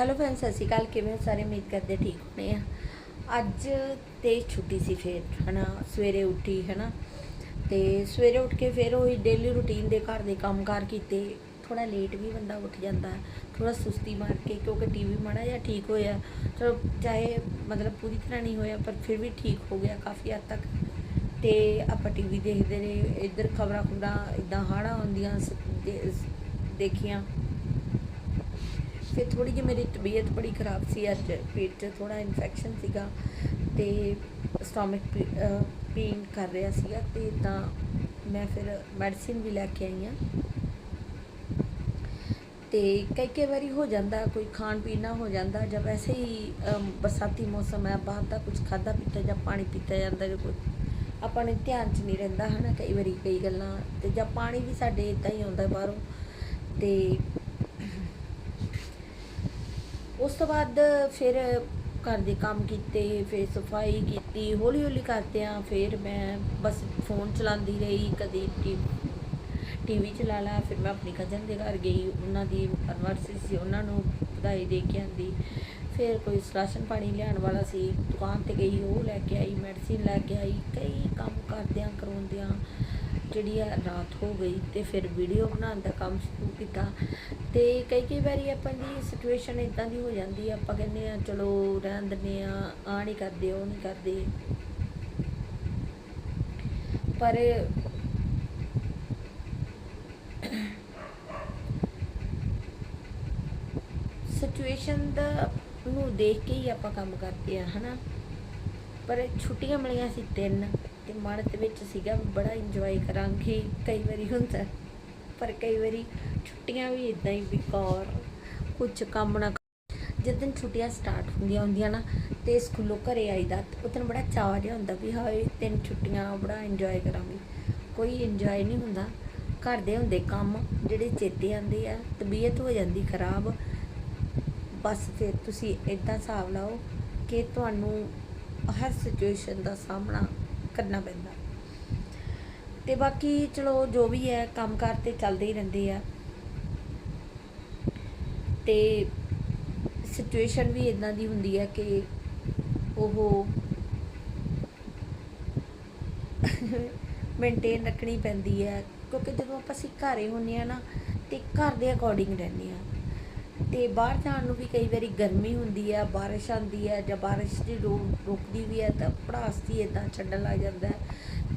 Hello friends, ਸਤਿ ਸ਼੍ਰੀ ਅਕਾਲ। ਕਿਵੇਂ ਸਾਰੇ ਉਮੀਦ ਕਰਦੇ ਠੀਕ ਹੋਣੇ ਆ। ਅੱਜ ਤੇ ਛੁੱਟੀ ਸੀ ਫੇਰ, ਹਨਾ? ਸਵੇਰੇ ਉੱਠੀ, ਹਨਾ? ਤੇ ਸਵੇਰੇ ਉੱਠ ਕੇ ਫਿਰ ਉਹੀ ਡੇਲੀ ਰੁਟੀਨ ਦੇ ਘਰ ਦੇ ਕੰਮਕਾਰ ਕੀਤੇ। ਥੋੜਾ ਲੇਟ ਵੀ ਬੰਦਾ ਉੱਠ ਜਾਂਦਾ ਥੋੜਾ ਸੁਸਤੀ ਮਾਰ ਕੇ, ਕਿਉਂਕਿ ਟੀਵੀ ਮਾੜਾ ਜਿਹਾ ਠੀਕ ਹੋਇਆ। ਚਲੋ, ਚਾਹੇ ਮਤਲਬ ਪੂਰੀ ਤਰ੍ਹਾਂ ਨਹੀਂ ਹੋਇਆ, ਪਰ ਫਿਰ ਵੀ ਠੀਕ ਹੋ ਗਿਆ ਕਾਫੀ ਹੱਦ ਤੱਕ। ਤੇ ਆਪਾਂ ਟੀਵੀ ਦੇਖਦੇ ਰਹੇ। ਇੱਧਰ ਖਬਰਾਂ ਖੁਬਰਾਂ ਇਦਾਂ ਹਾੜਾ ਆਉਂਦੀਆਂ ਸ- ਦੇਖੀਆਂ। ਫਿਰ ਥੋੜੀ ਜਿਹੀ ਮੇਰੀ ਤਬੀਅਤ ਬੜੀ ਖਰਾਬ ਸੀ ਅੱਜ, ਪੇਟ 'ਚ ਥੋੜਾ ਇਨਫੈਕਸ਼ਨ ਸੀਗਾ ਤੇ ਸਟਮਕ ਪੇਨ ਕਰ ਰਿਹਾ ਸੀਗਾ ਤੇ ਤਾਂ ਮੈਂ ਫਿਰ ਮੈਡੀਸਿਨ ਵੀ ਲੈ ਕੇ ਆਈ ਹਾਂ। ਤੇ ਕਈ ਕਈ ਵਾਰੀ ਹੋ ਜਾਂਦਾ, ਕੋਈ ਖਾਣ ਪੀਣ ਨਾ ਹੋ ਜਾਂਦਾ, ਜਾਂ ਵੈਸੇ ਹੀ ਬਰਸਾਤੀ ਮੌਸਮ ਹੈ, ਬਾਹਰ ਦਾ ਕੁਝ ਖਾਦਾ ਪੀਤਾ ਜਾਂ ਪਾਣੀ ਪੀਤਾ ਜਾਂਦਾ ਜਾਂ ਕੋਈ ਆਪਾਂ ਨੇ ਧਿਆਨ 'ਚ ਨਹੀਂ ਰਹਿੰਦਾ ਹਨਾ ਕਈ ਵਾਰੀ ਕਈ ਗੱਲਾਂ, ਤੇ ਜਾਂ ਪਾਣੀ ਵੀ ਸਾਡੇ ਇਦਾਂ ਹੀ ਆਉਂਦਾ ਬਾਹਰੋਂ, ਤੇ ਉਸ ਤੋਂ ਬਾਅਦ ਫਿਰ ਘਰ ਦੇ ਕੰਮ ਕੀਤੇ, ਫਿਰ ਸਫ਼ਾਈ ਕੀਤੀ, ਹੌਲੀ ਹੌਲੀ ਕਰਦਿਆਂ ਫਿਰ ਮੈਂ ਬਸ ਫੋਨ ਚਲਾਉਂਦੀ ਰਹੀ, ਕਦੀ ਟੀਵੀ ਚਲਾ ਲਾ, ਫਿਰ ਮੈਂ ਆਪਣੀ ਕਜ਼ਨ ਦੇ ਘਰ ਗਈ, ਉਹਨਾਂ ਦੀ ਐਨਵਰਸਰੀ ਸੀ, ਉਹਨਾਂ ਨੂੰ ਵਧਾਈ ਦੇ ਕੇ ਆਂਦੀ। ਫਿਰ ਕੋਈ ਰਾਸ਼ਨ ਪਾਣੀ ਲਿਆਉਣ ਵਾਲਾ ਸੀ, ਦੁਕਾਨ ਤੇ ਗਈ, ਉਹ ਲੈ ਕੇ ਆਈ ਮੈਡੀਸਿਨ ਲੈ ਕੇ ਆਈ, ਕਈ ਕੰਮ ਕਰਦਿਆਂ, ਕਰਾਉਂਦਿਆਂ। ਜਿਹੜੀ ਆ ਰਾਤ ਹੋ ਗਈ ਤੇ ਫਿਰ ਵੀਡੀਓ ਬਣਾਉਣ ਦਾ ਕੰਮ ਸ਼ੁਰੂ ਕੀਤਾ। ਤੇ ਕਈ ਕਈ ਵਾਰੀ ਆਪਾਂ ਦੀ ਸਿਚੁਏਸ਼ਨ ਇਦਾਂ ਦੀ ਹੋ ਜਾਂਦੀ ਆ, ਆਪਾਂ ਕਹਿੰਦੇ ਆ, ਚਲੋ ਰਹਿਣ ਦਿੰਦੇ ਆ ਆ ਨਹੀਂ ਕਰਦੇ, ਉਹ ਨਹੀਂ ਕਰਦੇ। ਪਰ ਸਿਚੁਏਸ਼ਨ ਦਾ ਨੂੰ ਦੇਖ ਕੇ ਹੀ ਆਪਾਂ ਕੰਮ ਕਰਦੇ ਆ, ਹਨਾ? ਪਰ ਛੁੱਟੀਆਂ ਮਿਲੀਆਂ ਸੀ ਤਿੰਨ। ਤੇ ਮਨ ਦੇ ਵਿੱਚ ਸੀਗਾ, ਬੜਾ ਇੰਜੋਏ ਕਰਾਂਗੇ। ਕਈ ਵਾਰੀ ਹੁੰਦਾ ਪਰ ਕਈ ਵਾਰੀ ਛੁੱਟੀਆਂ ਵੀ ਇਦਾਂ ਹੀ ਬੇਕਾਰ, ਕੁਝ ਕੰਮ ਨਾ ਜਦੋਂ ਛੁੱਟੀਆਂ ਸਟਾਰਟ ਹੁੰਦੀਆਂ ਹੁੰਦੀਆਂ ਨਾ, ਤੇ ਸਕੂਲੋਂ ਘਰੇ ਆਈਦਾ ਉਦੋਂ ਬੜਾ ਚਾਅ ਜਿਹਾ ਹੁੰਦਾ ਵੀ ਹਾਏ, ਤਿੰਨ ਛੁੱਟੀਆਂ, ਬੜਾ ਇੰਜੋਏ ਕਰਾਂਗੇ। ਕੋਈ ਇੰਜੋਏ ਨਹੀਂ ਹੁੰਦਾ। ਘਰ ਦੇ ਹੁੰਦੇ ਕੰਮ, ਜਿਹੜੇ ਚੇਤੇ ਆਉਂਦੇ ਆ, ਤਬੀਅਤ ਹੋ ਜਾਂਦੀ ਖਰਾਬ, ਬਸ ਫਿਰ ਤੁਸੀਂ ਇਦਾਂ ਹਿਸਾਬ ਲਾਓ ਕਿ ਤੁਹਾਨੂੰ ਹਰ ਸਿਚੁਏਸ਼ਨ ਦਾ ਸਾਹਮਣਾ ਕਰਨਾ ਪੈਂਦਾ। ਤੇ ਬਾਕੀ ਚਲੋ ਜੋ ਵੀ ਹੈ, ਕੰਮਕਾਰ ਤੇ ਚੱਲਦੇ ਹੀ ਰਹਿੰਦੇ ਆ। ਤੇ ਸਿਚੁਏਸ਼ਨ ਵੀ ਇਦਾਂ ਦੀ ਹੁੰਦੀ ਹੈ ਕਿ ਉਹ ਮੇਨਟੇਨ ਰੱਖਣੀ ਪੈਂਦੀ ਹੈ। ਕਿਉਂਕਿ ਜਦੋਂ ਆਪਾਂ ਅਸੀਂ ਘਰੇ ਹੁੰਨੇ ਆ ਨਾ, ਤੇ ਘਰ ਦੇ ਅਕੋਰਡਿੰਗ ਰਹਿੰਦੇ ਆ ਤੇ ਬਾਹਰ ਜਾਣ ਨੂੰ ਵੀ ਕਈ ਵਾਰੀ ਗਰਮੀ ਹੁੰਦੀ ਹੈ ਬਾਰਿਸ਼ ਆਉਂਦੀ ਹੈ ਜਾਂ ਬਾਰਿਸ਼ ਦੀ ਰੋ ਰੁਕਦੀ ਵੀ ਹੈ ਤਾਂ ਪੜਾਸਤੀ ਇਦਾਂ ਛੱਡਣ ਲੱਗ ਜਾਂਦਾ ਹੈ।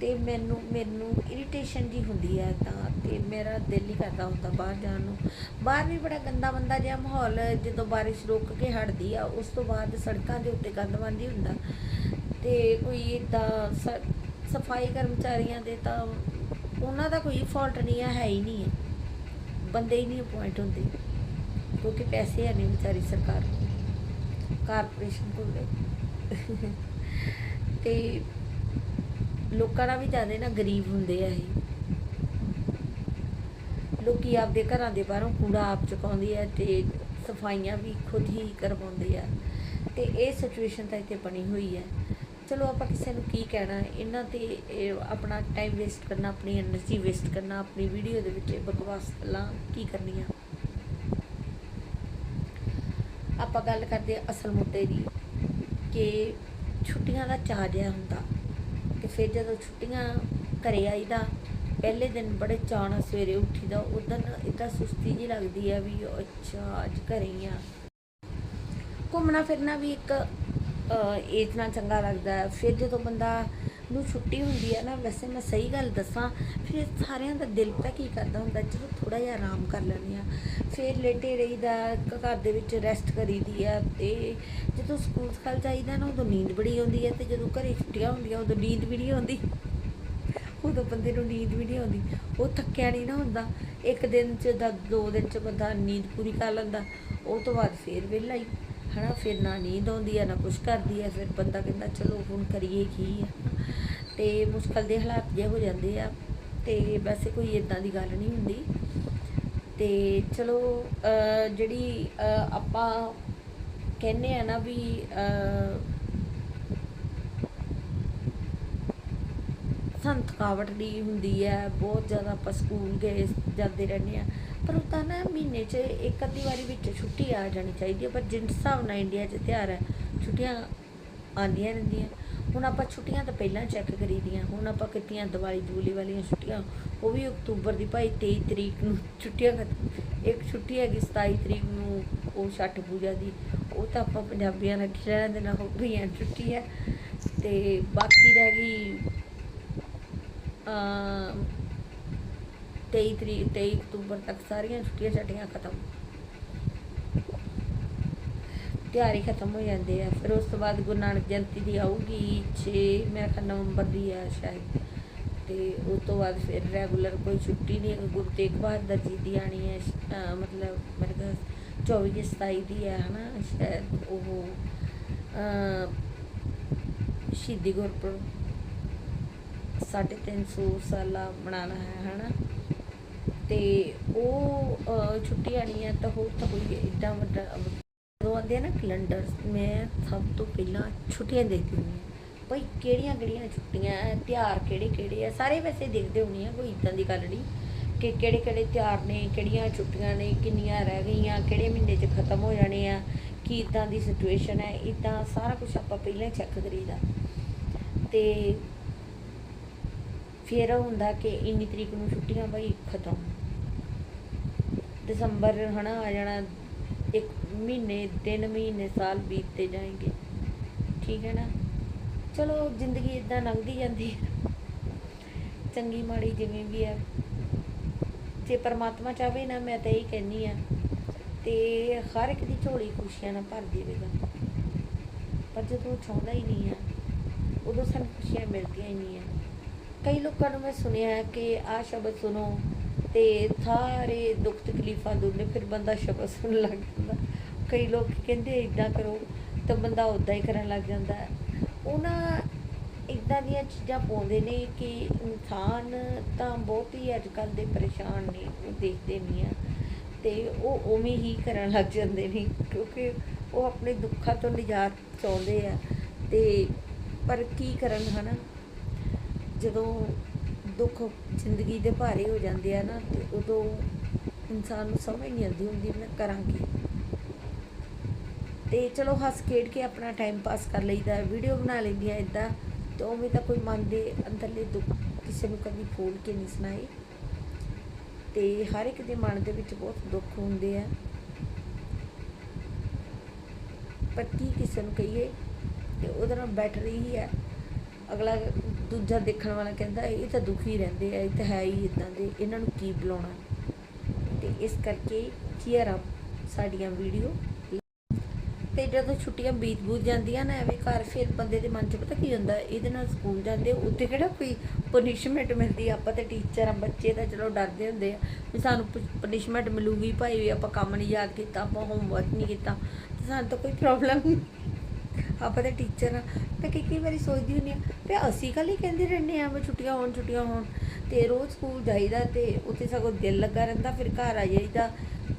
ਤੇ ਮੈਨੂੰ ਮੈਨੂੰ ਇਰੀਟੇਸ਼ਨ ਜੀ ਹੁੰਦੀ ਹੈ ਤਾਂ, ਤੇ ਮੇਰਾ ਦਿਲ ਹੀ ਕਰਦਾ ਹੁੰਦਾ ਬਾਹਰ ਜਾਣ ਨੂੰ। ਬਾਹਰ ਵੀ ਬੜਾ ਗੰਦਾ ਬੰਦਾ ਜਿਹਾ ਮਾਹੌਲ ਜਦੋਂ ਬਾਰਿਸ਼ ਰੁਕ ਕੇ ਹਟਦੀ ਆ, ਉਸ ਤੋਂ ਬਾਅਦ ਸੜਕਾਂ ਦੇ ਉੱਤੇ ਗੰਦ ਮੰਦੀ ਹੁੰਦਾ। ਤੇ ਕੋਈ ਇਦਾਂ ਸਫ਼ਾਈ ਕਰਮਚਾਰੀਆਂ ਦੇ ਤਾਂ ਉਹਨਾਂ ਦਾ ਕੋਈ ਫਾਲਟ ਨਹੀਂ ਹੈ ਹੈ ਹੀ ਨਹੀਂ ਹੈ ਬੰਦੇ ਹੀ ਨਹੀਂ ਅਪਾਇੰਟ ਹੁੰਦੇ। ਕਿਉਂਕਿ ਪੈਸੇ ਹੈ ਨਹੀਂ ਵਿਚਾਰੀ ਸਰਕਾਰ ਕੋਲ ਕਾਰਪੋਰੇਸ਼ਨ ਕੋਲ ਤੇ ਲੋਕਾਂ ਨਾਲ ਵੀ ਜਾਂਦੇ ਨਾ ਗਰੀਬ ਹੁੰਦੇ ਆ ਇਹ। ਲੋਕੀ ਆਪਦੇ ਘਰਾਂ ਦੇ ਬਾਹਰੋਂ ਕੂੜਾ ਆਪ ਚੁਕਾਉਂਦੇ ਹੈ ਤੇ ਸਫਾਈਆਂ ਵੀ ਖੁਦ ਹੀ ਕਰਵਾਉਂਦੇ ਆ। ਤੇ ਇਹ ਸਿਚੁਏਸ਼ਨ ਤਾਂ ਇੱਥੇ ਬਣੀ ਹੋਈ ਹੈ। ਚਲੋ ਆਪਾਂ ਕਿਸੇ ਨੂੰ ਕੀ ਕਹਿਣਾ, ਇਹਨਾਂ ਤੇ ਆਪਣਾ ਟਾਈਮ ਵੇਸਟ ਕਰਨਾ, ਆਪਣੀ એનર્ਜੀ ਵੇਸਟ ਕਰਨਾ, ਆਪਣੀ ਵੀਡੀਓ ਦੇ ਵਿੱਚ ਬਕਵਾਸ ਲਾਂ ਕੀ ਕਰਨੀਆਂ? ਆਪਾਂ ਗੱਲ ਕਰਦੇ ਹਾਂ ਅਸਲ ਮੁੱਦੇ ਦੀ ਕਿ ਛੁੱਟੀਆਂ ਦਾ ਚਾਅ ਜਿਹਾ ਹੁੰਦਾ ਤੇ ਫਿਰ ਜਦੋਂ ਛੁੱਟੀਆਂ ਘਰੇ ਆਈਦਾ, ਪਹਿਲੇ ਦਿਨ ਬੜੇ ਚਾਅ ਨਾਲ ਸਵੇਰੇ ਉੱਠੀਦਾ ਉਦੋਂ ਇਦਾਂ ਸੁਸਤੀ ਜੀ ਲੱਗਦੀ ਆ ਵੀ ਅੱਛਾ, ਅੱਜ ਘਰੇ ਹੀ ਆ। ਘੁੰਮਣਾ ਫਿਰਨਾ ਵੀ ਇੱਕ ਏਜ ਨਾਲ ਚੰਗਾ ਲੱਗਦਾ। ਫਿਰ ਜਦੋਂ ਬੰਦਾ ਨੂੰ ਛੁੱਟੀ ਹੁੰਦੀ ਹੈ ਨਾ, ਵੈਸੇ ਮੈਂ ਸਹੀ ਗੱਲ ਦੱਸਾਂ, ਫਿਰ ਸਾਰਿਆਂ ਦਾ ਦਿਲ ਤਾਂ ਕੀ ਕਰਦਾ ਹੁੰਦਾ ਜਦੋਂ ਥੋੜਾ ਜਿਹਾ ਆਰਾਮ ਕਰ ਲੈਂਦੇ ਆ ਫਿਰ ਲੇਟੇ ਰਹੀਦਾ ਘਰ ਦੇ ਵਿੱਚ ਰੈਸਟ ਕਰੀਦੀ ਆ ਤੇ ਜਦੋਂ ਸਕੂਲ ਸਕਾਲ ਜਾਈਦਾ ਨਾ, ਉਦੋਂ ਨੀਂਦ ਬੜੀ ਆਉਂਦੀ ਹੈ ਤੇ ਜਦੋਂ ਘਰੇ ਛੁੱਟੀਆਂ ਹੁੰਦੀਆਂ, ਉਦੋਂ ਨੀਂਦ ਵੀ ਨਹੀਂ ਆਉਂਦੀ। ਉਦੋਂ ਬੰਦੇ ਨੂੰ ਨੀਂਦ ਵੀ ਨਹੀਂ ਆਉਂਦੀ। ਉਹ ਥੱਕਿਆ ਨਹੀਂ ਨਾ ਹੁੰਦਾ। ਇੱਕ ਦਿਨ ਚ ਦਾ ਦੋ ਦਿਨ ਚ ਬੰਦਾ ਨੀਂਦ ਪੂਰੀ ਕਰ ਲੈਂਦਾ। ਉਹ ਤੋਂ ਬਾਅਦ ਫੇਰ ਵਿਹਲਾ ਹੀ। ਹਨਾ ਫਿਰ ਨਾ ਨੀਂਦ ਆਉਂਦੀ ਹੈ ਨਾ ਕੁਛ ਕਰਦੀ ਹੈ ਫਿਰ ਬੰਦਾ ਕਹਿੰਦਾ ਚਲੋ ਹੁਣ ਕਰੀਏ ਕੀ ਆ? ਤੇ ਮੁਸ਼ਕਲ ਦੇ ਹਾਲਾਤ ਜੇ ਹੋ ਜਾਂਦੇ ਆ ਤੇ ਵੈਸੇ ਕੋਈ ਇਦਾਂ ਦੀ ਗੱਲ ਨਹੀਂ ਹੁੰਦੀ। ਤੇ ਚਲੋ ਜਿਹੜੀ ਆਪਾਂ ਕਹਿੰਦੇ ਆ ਨਾ ਵੀ ਅਹ, ਥਕਾਵਟ ਦੀ ਹੁੰਦੀ ਹੈ ਬਹੁਤ ਜ਼ਿਆਦਾ ਆਪਾਂ ਸਕੂਲ ਗਏ ਜਾਂਦੇ ਰਹਿੰਦੇ ਆ ਪਰ ਉਹ ਤਾਂ ਨਾ ਮਹੀਨੇ 'ਚ ਇੱਕ ਅੱਧੀ ਵਾਰੀ ਵਿੱਚ ਛੁੱਟੀ ਆ ਜਾਣੀ ਚਾਹੀਦੀ ਹੈ ਪਰ ਜਿਸ ਹਿਸਾਬ ਨਾਲ ਇੰਡੀਆ 'ਚ ਤਿਉਹਾਰ ਹੈ, ਛੁੱਟੀਆਂ ਆਉਂਦੀਆਂ ਰਹਿੰਦੀਆਂ। ਹੁਣ ਆਪਾਂ ਛੁੱਟੀਆਂ ਤਾਂ ਪਹਿਲਾਂ ਚੈੱਕ ਕਰੀ ਦੀਆਂ ਹੁਣ ਆਪਾਂ ਕੀਤੀਆਂ ਦੀਵਾਲੀ ਦੂਲੀ ਵਾਲੀਆਂ ਛੁੱਟੀਆਂ, ਉਹ ਵੀ ਅਕਤੂਬਰ ਦੀ ਭਾਈ 23 ਤਰੀਕ ਨੂੰ ਛੁੱਟੀਆਂ ਖਤਮ ਇੱਕ ਛੁੱਟੀ ਹੈਗੀ 27 ਤਰੀਕ ਨੂੰ ਉਹ ਛੱਠ ਪੂਜਾ ਦੀ, ਉਹ ਤਾਂ ਆਪਾਂ ਪੰਜਾਬੀਆਂ ਨਾਲ ਖਿਲਣ ਦੇ ਨਾਲ ਹੋ ਗਈਆਂ, ਛੁੱਟੀ ਹੈ। ਤੇ ਬਾਕੀ ਰਹਿ ਗਈ ਅਮ 23 ਤਰੀਕ 23 ਅਕਤੂਬਰ ਤੱਕ ਸਾਰੀਆਂ ਛੁੱਟੀਆਂ ਛੱਡੀਆਂ ਖਤਮ। ਤਿਆਰੀ ਖਤਮ ਹੋ ਜਾਂਦੇ ਹੈ। ਫਿਰ ਉਸ ਤੋਂ ਬਾਅਦ ਗੁਰੂ ਨਾਨਕ ਜਯੰਤੀ ਦੀ ਆਊਗੀ 6 ਮੇਰਾ ਖਿਆਲ ਨਵੰਬਰ ਦੀ ਹੈ ਸ਼ਾਇਦ। ਤੇ ਉਸ ਤੋਂ ਬਾਅਦ ਫਿਰ ਰੈਗੂਲਰ ਕੋਈ ਛੁੱਟੀ ਨਹੀਂ ਗੁਰੂ ਤੇਗ ਬਹਾਦਰ ਜੀ ਦੀ ਆਣੀ ਹੈ ਮਤਲਬ ਮੇਰੇ ਖਿਆਲ 24 ਜਾਂ 27 ਦੀ ਹੈ, ਹਨਾ? ਸ਼ਾਇਦ ਉਹ ਸ਼ਹੀਦੀ ਗੁਰਪੁਰਬ ਸਾਢੇ ਤਿੰਨ ਸੌ ਸਾਲਾ ਮਨਾਉਣਾ ਹੈ, ਹਨਾ? ਤੇ ਉਹ ਅਹ, ਛੁੱਟੀ ਆਣੀ ਹੈ ਤਾਂ ਹੋਰ ਤਾਂ ਕੋਈ ਏਡਾ ਵੱਡਾ ਜਦੋਂ ਆਉਂਦੇ ਆ ਨਾ ਕੈਲੰਡਰ ਮੈਂ ਸਭ ਤੋਂ ਪਹਿਲਾਂ ਛੁੱਟੀਆਂ ਦੇਖਦੀ ਹੁੰਦੀ ਹਾਂ। ਭਈ ਕਿਹੜੀਆਂ ਕਿਹੜੀਆਂ ਛੁੱਟੀਆਂ ਹੈ ਤਿਉਹਾਰ ਕਿਹੜੇ ਕਿਹੜੇ ਆ ਸਾਰੇ ਵੈਸੇ ਦੇਖਦੇ ਹੁੰਦੀ ਆ ਕੋਈ ਇਦਾਂ ਦੀ ਗੱਲ ਨਹੀਂ ਕਿ ਕਿਹੜੇ ਕਿਹੜੇ ਤਿਉਹਾਰ ਨੇ ਕਿਹੜੀਆਂ ਛੁੱਟੀਆਂ ਨੇ ਕਿੰਨੀਆਂ ਰਹਿ ਗਈਆਂ ਕਿਹੜੇ ਮਹੀਨੇ 'ਚ ਖਤਮ ਹੋ ਜਾਣੇ ਆ ਕੀ ਇਦਾਂ ਦੀ ਸਿਚੁਏਸ਼ਨ ਹੈ ਇਦਾਂ ਸਾਰਾ ਕੁਝ ਆਪਾਂ ਪਹਿਲਾਂ ਚੈੱਕ ਕਰੀਦਾ। ਤੇ ਫਿਰ ਹੁੰਦਾ ਕਿ ਇੰਨੀ ਤਰੀਕ ਨੂੰ ਛੁੱਟੀਆਂ ਬਈ ਖਤਮ। ਦਸੰਬਰ ਹਨਾ ਆ ਜਾਣਾ, ਇੱਕ ਮਹੀਨੇ, ਤਿੰਨ ਮਹੀਨੇ ਸਾਲ ਬੀਤਦੇ ਜਾਣਗੇ ਠੀਕ ਹੈ ਨਾ? ਚਲੋ, ਜ਼ਿੰਦਗੀ ਇਦਾਂ ਲੰਘਦੀ ਜਾਂਦੀ ਹੈ। ਚੰਗੀ ਮਾੜੀ ਜਿਵੇਂ ਵੀ ਹੈ। ਜੇ ਪਰਮਾਤਮਾ ਚਾਹੇ ਨਾ, ਮੈਂ ਤਾਂ ਇਹ ਕਹਿੰਨੀ ਆ ਤੇ ਹਰ ਇੱਕ ਦੀ ਝੋਲੀ ਖੁਸ਼ੀਆਂ ਨਾਲ ਭਰ ਦੇਵੇਗਾ ਪਰ ਜਦੋਂ ਚਾਹੁੰਦਾ ਹੀ ਨਹੀਂ ਆ ਉਦੋਂ ਸਾਨੂੰ ਖੁਸ਼ੀਆਂ ਮਿਲਦੀਆਂ ਹੀ ਨਹੀਂ ਆ ਕਈ ਲੋਕਾਂ ਨੂੰ ਮੈਂ ਸੁਣਿਆ ਕਿ ਆਹ ਸ਼ਬਦ ਸੁਣੋ ਤੇ ਸਾਰੇ ਦੁੱਖ ਤਕਲੀਫਾਂ ਦੂਰ ਨੇ ਫਿਰ ਬੰਦਾ ਸ਼ਬਦ ਸੁਣਨ ਲੱਗ ਜਾਂਦਾ। ਕਈ ਲੋਕ ਕਹਿੰਦੇ ਇਦਾਂ ਕਰੋ ਤਾਂ ਬੰਦਾ ਉਦਾਂ ਹੀ ਕਰਨ ਲੱਗ ਜਾਂਦਾ ਉਹਨਾਂ ਇਦਾਂ ਦੀਆਂ ਚੀਜ਼ਾਂ ਪਾਉਂਦੇ ਨੇ ਕਿ ਇਨਸਾਨ ਤਾਂ ਬਹੁਤ ਹੀ ਅੱਜ ਕੱਲ ਦੇ ਪਰੇਸ਼ਾਨ ਨੇ ਦੇਖਦੇ ਨਹੀਂ ਆ। ਤੇ ਉਹ ਉਵੇਂ ਹੀ ਕਰਨ ਲੱਗ ਜਾਂਦੇ ਨੇ ਕਿਉਂਕਿ ਉਹ ਆਪਣੇ ਦੁੱਖਾਂ ਤੋਂ ਨਿਜਾਤ ਚਾਹੁੰਦੇ ਆ। ਤੇ ਪਰ ਕੀ ਕਰਨ ਹਨਾ? ਜਦੋਂ ਦੁੱਖ ਜ਼ਿੰਦਗੀ ਦੇ ਭਾਰੇ ਹੋ ਜਾਂਦੇ ਆ ਨਾ, ਤੇ ਉਦੋਂ ਇਨਸਾਨ ਨੂੰ ਸਮਝ ਨਹੀਂ ਆਉਂਦੀ ਹੁੰਦੀ ਮੈਂ ਕਰਾਂ ਕੀ। ਤੇ ਚਲੋ ਹੱਸ ਖੇਡ ਕੇ ਆਪਣਾ ਟਾਈਮ ਪਾਸ ਕਰ ਲਈਦਾ ਵੀਡੀਓ ਬਣਾ ਲੈਂਦੀ ਆ ਇਦਾਂ ਤੇ ਉਵੇਂ ਤਾਂ ਕੋਈ ਮਨ ਦੇ ਅੰਦਰਲੇ ਦੁੱਖ ਕਿਸੇ ਨੂੰ ਕਦੀ ਫੋਲ ਕੇ ਨਹੀਂ ਸੁਣਾਏ। ਤੇ ਹਰ ਇੱਕ ਦੇ ਮਨ ਦੇ ਵਿੱਚ ਬਹੁਤ ਦੁੱਖ ਹੁੰਦੇ ਆ। ਪਰ ਕੀ ਕਿਸੇ ਨੂੰ ਕਹੀਏ, ਤੇ ਉਹਦੇ ਨਾਲ ਬੈਟਰ ਹੀ ਹੈ ਅਗਲਾ ਦੂਜਾ ਦੇਖਣ ਵਾਲਾ ਕਹਿੰਦਾ, ਇਹ ਤਾਂ ਦੁਖੀ ਰਹਿੰਦੇ ਆ, ਇਹ ਤਾਂ ਹੈ ਹੀ ਇਦਾਂ ਦੇ, ਇਹਨਾਂ ਨੂੰ ਕੀ ਬੁਲਾਉਣਾ? ਤੇ ਇਸ ਕਰਕੇ ਚੀਅਰ ਅਪ ਸਾਡੀਆਂ ਵੀਡੀਓ। ਤੇ ਜਦੋਂ ਛੁੱਟੀਆਂ ਬੀਤ ਬੂਤ ਜਾਂਦੀਆਂ ਨਾ, ਐਵੇਂ ਘਰ ਫਿਰ ਬੰਦੇ ਦੇ ਮਨ 'ਚ ਪਤਾ ਕੀ ਹੁੰਦਾ, ਇਹਦੇ ਨਾਲ ਸਕੂਲ ਜਾਂਦੇ ਉੱਥੇ ਕਿਹੜਾ ਕੋਈ ਪਨਿਸ਼ਮੈਂਟ ਮਿਲਦੀ ਆਪਾਂ ਤਾਂ ਟੀਚਰ ਆ, ਬੱਚੇ ਤਾਂ ਚਲੋ ਡਰਦੇ ਹੁੰਦੇ ਆ ਵੀ ਸਾਨੂੰ ਪਨਿਸ਼ਮੈਂਟ ਮਿਲੂਗੀ, ਭਾਈ ਵੀ ਆਪਾਂ ਕੰਮ ਨਹੀਂ ਯਾਦ ਕੀਤਾ, ਆਪਾਂ ਹੋਮਵਰਕ ਨਹੀਂ ਕੀਤਾ, ਤੇ ਸਾਨੂੰ ਤਾਂ ਕੋਈ ਪ੍ਰੋਬਲਮ ਆਪਾਂ ਤਾਂ ਟੀਚਰ ਆ, ਮੈਂ ਕਈ ਕਈ ਵਾਰੀ ਸੋਚਦੀ ਹੁੰਦੀ ਆ, ਵੀ ਅਸੀਂ ਕੱਲ ਹੀ ਕਹਿੰਦੇ ਰਹਿੰਦੇ ਆ ਵੀ ਛੁੱਟੀਆਂ ਹੋਣ ਛੁੱਟੀਆਂ ਹੋਣ। ਤੇ ਰੋਜ਼ ਸਕੂਲ ਜਾਈਦਾ ਤੇ ਉੱਥੇ ਸਗੋਂ ਦਿਲ ਲੱਗਾ ਰਹਿੰਦਾ, ਫਿਰ ਘਰ ਆ ਜਾਈਦਾ।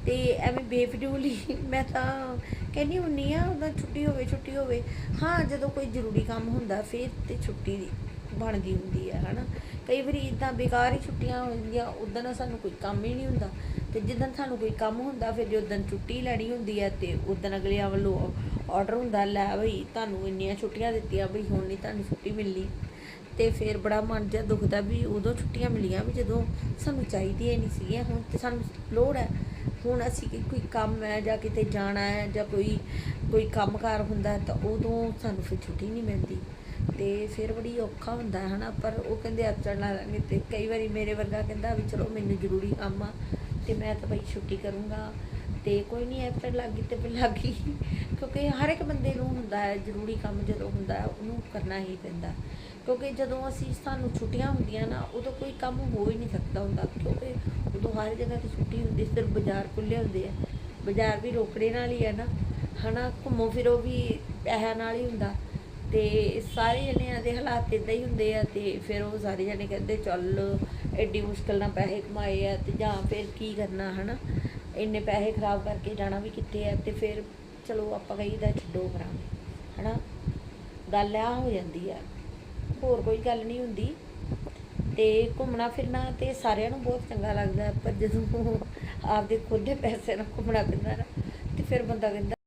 ਤੇ ਐਵੇਂ ਬੇਫਿਜ਼ੂਲੀ ਮੈਂ ਤਾਂ ਕਹਿੰਦੀ ਹੁੰਨੀ ਆ, ਉਹਦਾ ਛੁੱਟੀ ਹੋਵੇ ਛੁੱਟੀ ਹੋਵੇ। ਹਾਂ, ਜਦੋਂ ਕੋਈ ਜ਼ਰੂਰੀ ਕੰਮ ਹੁੰਦਾ, ਫਿਰ ਤੇ ਛੁੱਟੀ ਦੀ। ਬਣਦੀ ਹੁੰਦੀ ਹੈ, ਹਨਾ। ਕਈ ਵਾਰੀ ਇਦਾਂ ਬੇਕਾਰ ਹੀ ਛੁੱਟੀਆਂ ਹੋ ਜਾਂਦੀਆਂ ਉਦੋਂ ਸਾਨੂੰ ਕੋਈ ਕੰਮ ਹੀ ਨਹੀਂ ਹੁੰਦਾ। ਤੇ ਜਿੱਦਣ ਸਾਨੂੰ ਕੋਈ ਕੰਮ ਹੁੰਦਾ, ਫਿਰ ਜੇ ਜਦੋਂ ਛੁੱਟੀ ਲੈਣੀ ਹੁੰਦੀ ਹੈ ਤੇ ਉਦੋਂ ਅਗਲਿਆਂ ਵੱਲੋਂ ਆਰਡਰ ਹੁੰਦਾ, ਲੈ ਬਈ ਤੁਹਾਨੂੰ ਇੰਨੀਆਂ ਛੁੱਟੀਆਂ ਦਿੱਤੀਆਂ, ਬਈ ਹੁਣ ਨਹੀਂ ਤੁਹਾਨੂੰ ਛੁੱਟੀ ਮਿਲਣੀ। ਤੇ ਫਿਰ ਬੜਾ ਮਨ ਜਿਹਾ ਦੁਖਦਾ ਵੀ ਉਦੋਂ ਛੁੱਟੀਆਂ ਮਿਲੀਆਂ ਵੀ ਜਦੋਂ ਸਾਨੂੰ ਚਾਹੀਦੀਆਂ ਨਹੀਂ ਸੀਗੀਆਂ, ਹੁਣ ਤੇ ਸਾਨੂੰ ਲੋੜ ਹੈ। ਹੁਣ ਅਸੀਂ ਕੋਈ ਕੰਮ ਹੈ ਜਾਂ ਕਿਤੇ ਜਾਣਾ ਹੈ ਜਾਂ ਕੋਈ ਕੋਈ ਕੰਮਕਾਰ ਹੁੰਦਾ ਤਾਂ ਉਦੋਂ ਸਾਨੂੰ ਫਿਰ ਛੁੱਟੀ ਨਹੀਂ ਮਿਲਦੀ। ਤੇ ਫਿਰ ਬੜੀ ਔਖਾ ਹੁੰਦਾ ਹੈ ਹਨਾ, ਪਰ ਉਹ ਕਹਿੰਦੇ ਅਚੜ ਲਾ ਲਾਂਗੇ ਤੇ ਕਈ ਵਾਰੀ ਮੇਰੇ ਵਰਗਾ ਕਹਿੰਦਾ ਵੀ ਚਲੋ ਮੈਨੂੰ ਜ਼ਰੂਰੀ ਕੰਮ ਆ ਤੇ ਮੈਂ ਤਾਂ ਬਈ ਛੁੱਟੀ ਕਰੂੰਗਾ ਤੇ ਕੋਈ ਨਹੀਂ ਐਫਰ ਲੱਗੀ ਤੇ ਫਿਰ ਲੱਗੀ। ਕਿਉਂਕਿ ਹਰ ਇੱਕ ਬੰਦੇ ਨੂੰ ਹੁੰਦਾ ਹੈ, ਜ਼ਰੂਰੀ ਕੰਮ ਜਦੋਂ ਹੁੰਦਾ ਹੈ, ਉਹਨੂੰ ਕਰਨਾ ਹੀ ਪੈਂਦਾ। ਕਿਉਂਕਿ ਜਦੋਂ ਅਸੀਂ ਸਾਨੂੰ ਛੁੱਟੀਆਂ ਹੁੰਦੀਆਂ ਨਾ, ਉਦੋਂ ਕੋਈ ਕੰਮ ਹੋ ਹੀ ਨਹੀਂ ਸਕਦਾ ਹੁੰਦਾ, ਕਿਉਂਕਿ ਉਦੋਂ ਹਰ ਜਗ੍ਹਾ ਤੇ ਛੁੱਟੀ ਹੁੰਦੀ ਸਿਰਫ ਬਾਜ਼ਾਰ ਖੁੱਲੇ ਹੁੰਦੇ ਆ। ਬਾਜ਼ਾਰ ਵੀ ਰੋਕੜੇ ਨਾਲ ਹੀ ਹੈ ਨਾ। ਹਨਾ, ਘੁੰਮੋ ਫਿਰੋ ਵੀ ਪੈਸਿਆਂ ਨਾਲ ਹੀ ਹੁੰਦਾ। ਤੇ ਸਾਰੇ ਜਣਿਆਂ ਦੇ ਹਾਲਾਤ ਇਦਾਂ ਹੀ ਹੁੰਦੇ ਆ ਤੇ ਫਿਰ ਉਹ ਸਾਰੇ ਜਣੇ ਕਹਿੰਦੇ, ਚੱਲ ਐਡੀ ਮੁਸ਼ਕਲ ਨਾਲ ਪੈਸੇ ਕਮਾਏ ਆ ਤੇ ਜਾਂ ਫਿਰ ਕੀ ਕਰਨਾ, ਹਨਾ? ਇੰਨੇ ਪੈਸੇ ਖਰਾਬ ਕਰਕੇ ਜਾਣਾ ਵੀ ਕਿੱਥੇ ਆ ਤੇ ਫਿਰ ਚਲੋ ਆਪਾਂ ਕਹੀਦਾ ਛੱਡੋ ਕਰਾਂਗੇ, ਹਨਾ? ਗੱਲ ਆ, ਹੋ ਜਾਂਦੀ ਆ। ਹੋਰ ਕੋਈ ਗੱਲ ਨਹੀਂ ਹੁੰਦੀ। ਤੇ ਘੁੰਮਣਾ ਫਿਰਨਾ ਤੇ ਸਾਰਿਆਂ ਨੂੰ ਬਹੁਤ ਚੰਗਾ ਲੱਗਦਾ, ਪਰ ਜਦੋਂ ਆਪਦੇ ਖੁਦ ਦੇ ਪੈਸੇ ਨਾਲ ਘੁੰਮਣਾ ਫਿਰਨਾ ਨਾ, ਤੇ ਫਿਰ ਬੰਦਾ ਕਹਿੰਦਾ